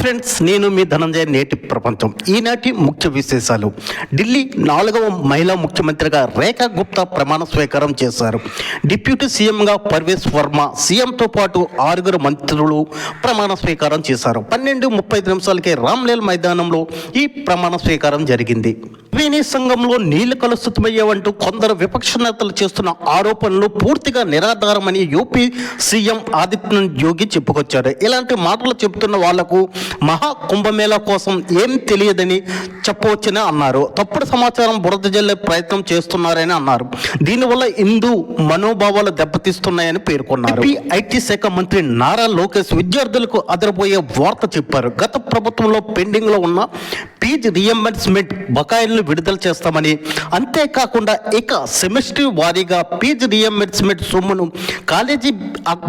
Friends నేను మీ ధనంజయ నేటి ప్రపంచం. ఈనాటి ముఖ్య విశేషాలు. ఢిల్లీ నాలుగవ మహిళా ముఖ్యమంత్రిగా రేఖా గుప్తా ప్రమాణ స్వీకారం చేశారు. డిప్యూటీ సీఎంగా పర్వేశ్ వర్మ సీఎంతో పాటు ఆరుగురు మంత్రులు ప్రమాణ స్వీకారం చేశారు. పన్నెండు ముప్పై నిమిషాలకే రామ్లీల్ మైదానంలో ఈ ప్రమాణ స్వీకారం జరిగింది. త్రివేణి సంఘంలో నీళ్ళు కలుషితమయ్యావంటూ కొందరు విపక్ష నేతలు చేస్తున్న ఆరోపణలు పూర్తిగా నిరాధారమని యూపీ సీఎం ఆదిత్యనాథ్ యోగి చెప్పుకొచ్చారు. ఇలాంటి మాటలు చెబుతున్న వాళ్ళకు మహా కుంభమేళా కోసం ఏం తెలియదని చెప్పవచ్చని అన్నారు. తప్పుడు సమాచారం బురద జల్లే ప్రయత్నం చేస్తున్నారని అన్నారు. దీనివల్ల హిందూ మనోభావాలు దెబ్బతీస్తున్నాయని పేర్కొన్నారు. ఐటీ శాఖ మంత్రి నారా లోకేష్ విద్యార్థులకు అదరబోయే వార్త చెప్పారు. గత ప్రభుత్వంలో పెండింగ్లో ఉన్న పీజ్ రియంబర్స్మెంట్ బకాయిలను విడుదల చేస్తామని. అంతేకాకుండా ఇక సెమిస్టర్ వారీగా ఫీజు రియంబర్స్మెంట్ సొమ్మును కాలేజీ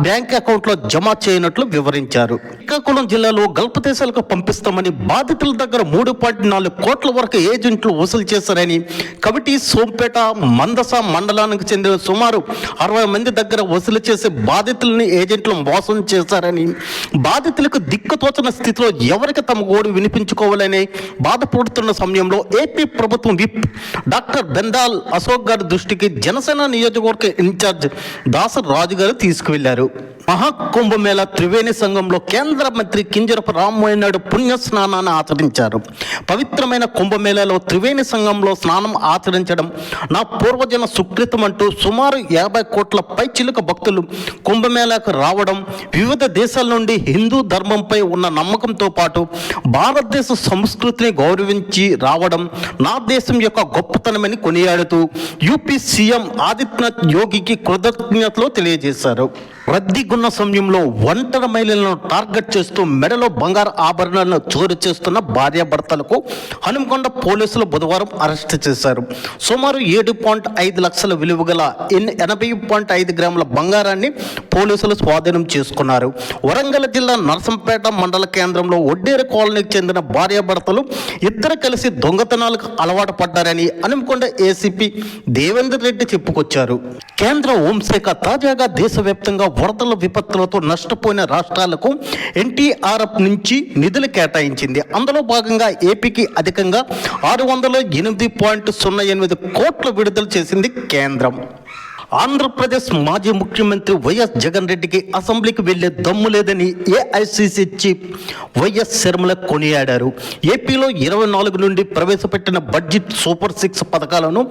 బ్యాంక్ అకౌంట్లో జమ చేయనట్లు వివరించారు. శ్రీకాకుళం జిల్లాలో గల్ఫ్ దేశాలకు పంపిస్తామని బాధితుల దగ్గర మూడు పాయింట్ నాలుగు కోట్ల వరకు ఏజెంట్లు వసూలు చేశారని కమిటీ సోంపేట మందస మండలానికి చెందిన సుమారు అరవై మంది దగ్గర వసూలు చేసే బాధితులని ఏజెంట్లు మోసం చేశారని బాధితులకు దిక్కుతోచన స్థితిలో ఎవరికి తమ గోడు వినిపించుకోవాలని బాధపడుతున్న సమయంలో ఏపీ ప్రభుత్వం విప్ డాక్టర్ బెందాల్ అశోక్ గారి దృష్టికి జనసేన నియోజకవర్గ ఇన్ఛార్జ్ దాసర్ రాజు గారు తీసుకువెళ్ళారు. మహాకుంభమేళ త్రివేణి సంఘంలో కేంద్ర మంత్రి కింజరపు రామ్మోహన్ నాయుడు పుణ్య స్నానాన్ని ఆచరించారు. పవిత్రమైన కుంభమేళలో త్రివేణి సంఘంలో స్నానం ఆచరించడం నా పూర్వజన సుకృతం అంటూ సుమారు యాభై కోట్ల పైచిలుక భక్తులు కుంభమేళాకు రావడం వివిధ దేశాల నుండి హిందూ ధర్మంపై ఉన్న నమ్మకంతో పాటు భారతదేశ సంస్కృతిని గౌరవించి రావడం నా దేశం యొక్క గొప్పతనమని కొనియాడుతూ యూపీ సీఎం ఆదిత్యనాథ్ యోగికి కృతజ్ఞతలు తెలియజేశారు. రద్దీగున్న సమయంలో ఒంటరి మహిళలను టార్గెట్ చేస్తూ మెడలో బంగారు ఆభరణాలను చోరీ చేస్తున్న భార్యాభర్తలకు హనుమకొండ పోలీసులు బుధవారం అరెస్ట్ చేశారు. సుమారు ఏడు పాయింట్ ఐదు లక్షల విలువ గల ఎన్- ఎనభై పాయింట్ ఐదు గ్రాముల బంగారాన్ని పోలీసులు స్వాధీనం చేసుకున్నారు. వరంగల్ జిల్లా నరసంపేట మండల కేంద్రంలో ఒడ్డేరు కాలనీకి చెందిన భార్యాభర్తలు ఇద్దరు కలిసి దొంగతనాలకు అలవాటు పడ్డారని హనుమకొండ ఏసీపీ దేవేందర్ రెడ్డి చెప్పుకొచ్చారు. కేంద్ర హోంశాఖ తాజాగా దేశవ్యాప్తంగా వరదల విపత్తులతో నష్టపోయిన రాష్ట్రాలకు ఎన్టీఆర్ఎఫ్ నుంచి నిధులు కేటాయించింది. అందులో భాగంగా ఏపీకి అధికంగా ఆరు వందల ఎనిమిది పాయింట్ సున్నా ఎనిమిది కోట్లు విడుదల చేసింది కేంద్రం. ఆంధ్రప్రదేశ్ మాజీ ముఖ్యమంత్రి వైఎస్ జగన్ రెడ్డికి అసెంబ్లీకి వెళ్ళే దమ్ము లేదని ఏఐసిసి చీఫ్ వైఎస్ శర్మల కొనియాడారు. ఏపీలో ఇరవై నాలుగు నుండి ప్రవేశపెట్టిన బడ్జెట్ సూపర్ సిక్స్ పథకాలను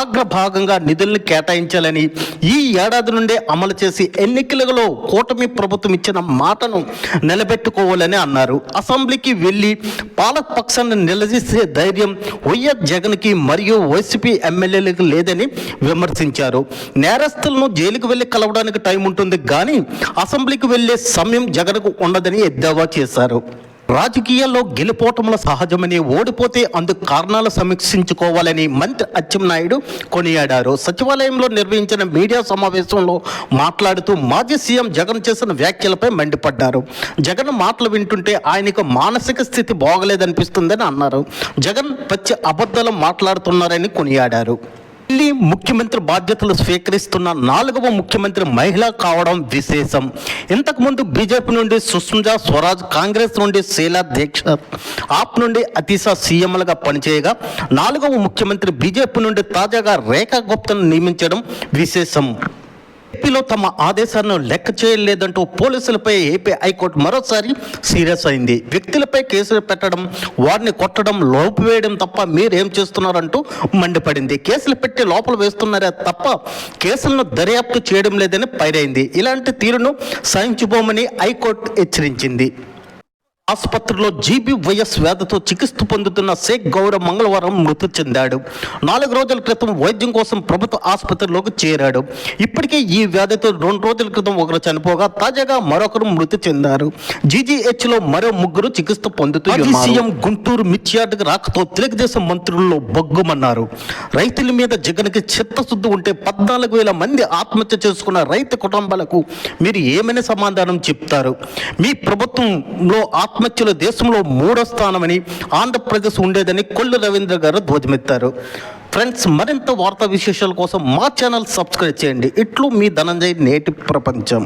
ఆగ్రభాగంగా నిధులను కేటాయించాలని ఈ ఏడాది నుండే అమలు చేసి ఎన్నికలలో కూటమి ప్రభుత్వం ఇచ్చిన మాటను నిలబెట్టుకోవాలని అన్నారు. అసెంబ్లీకి వెళ్ళి పాలక పక్షాన్ని నిలదీసే ధైర్యం వైఎస్ జగన్కి మరియు వైసీపీ ఎమ్మెల్యేలకు లేదని విమర్శించారు. నేరస్తులను జైలుకు వెళ్ళి కలవడానికి టైం ఉంటుంది కానీ అసెంబ్లీకి వెళ్ళే సమయం జగన్కు ఉండదని ఎద్దావా చేశారు. రాజకీయాల్లో గెలుపోటముల సహజమని ఓడిపోతే అందుకు కారణాలు సమీక్షించుకోవాలని మంత్రి అచ్చెన్నాయుడు కొనియాడారు. సచివాలయంలో నిర్వహించిన మీడియా సమావేశంలో మాట్లాడుతూ మాజీ సీఎం జగన్ చేసిన వ్యాఖ్యలపై మండిపడ్డారు. జగన్ మాటలు వింటుంటే ఆయనకు మానసిక స్థితి బాగలేదనిపిస్తుందని అన్నారు. జగన్ పచ్చి అబద్ధాలు మాట్లాడుతున్నారని కొనియాడారు. ఢిల్లీ ముఖ్యమంత్రి బాధ్యతలు స్వీకరిస్తున్న నాలుగవ ముఖ్యమంత్రి మహిళ కావడం విశేషం. ఇంతకుముందు బీజేపీ నుండి సుష్మితా స్వరాజ్ కాంగ్రెస్ నుండి శీలా దీక్ష ఆప్ నుండి అతీసా సీఎంలుగా పనిచేయగా నాలుగవ ముఖ్యమంత్రి బీజేపీ నుండి తాజాగా రేఖా గుప్తను నియమించడం విశేషం. ఏపీలో తమ ఆదేశాలను లెక్క చేయలేదంటూ పోలీసులపై ఏపీ హైకోర్టు మరోసారి సీరియస్ అయింది. వ్యక్తులపై కేసులు పెట్టడం వారిని కొట్టడం లోపు వేయడం తప్ప మీరేం చేస్తున్నారంటూ మండిపడింది. కేసులు పెట్టి లోపల వేస్తున్నారే తప్ప కేసులను దర్యాప్తు చేయడం లేదని పైరైంది ఇలాంటి తీరును సహించుబోమని హైకోర్టు హెచ్చరించింది. ఆసుపత్రిలో జీబీ వైఎస్ వ్యాధితో చికిత్స పొందుతున్న షేక్ గౌరవ్ మంగళవారం మృతి చెందాడు. నాలుగు రోజుల క్రితం వైద్యం కోసం ప్రభుత్వ ఆసుపత్రిలోకి చేరాడు. ఇప్పటికే ఈ వ్యాధితో రెండు రోజుల క్రితం ఒకరు చనిపోగా తాజాగా మరొకరు మృతి చెందారు. జీజీహెచ్లో మరో ముగ్గురు చికిత్స పొందుతూ సీఎం గుంటూరు మిర్చియార్డుకు రాకతో తెలుగుదేశం మంత్రుల్లో బొగ్గుమన్నారు. రైతుల మీద జగన్కి చిత్తశుద్ధి ఉంటే పద్నాలుగు వేల మంది ఆత్మహత్య చేసుకున్న రైతు కుటుంబాలకు మీరు ఏమైనా సమాధానం చెప్తారు? మీ ప్రభుత్వంలో ఆత్మహత్యలు దేశంలో మూడో స్థానమని ఆంధ్రప్రదేశ్ ఉండేదని కొల్లు రవీంద్ర గారు ధ్వజమెత్తారు. ఫ్రెండ్స్ మరింత వార్తా విశేషాల కోసం మా ఛానల్ సబ్స్క్రైబ్ చేయండి. ఇట్లు మీ ధనంజయ్ నేటి ప్రపంచం.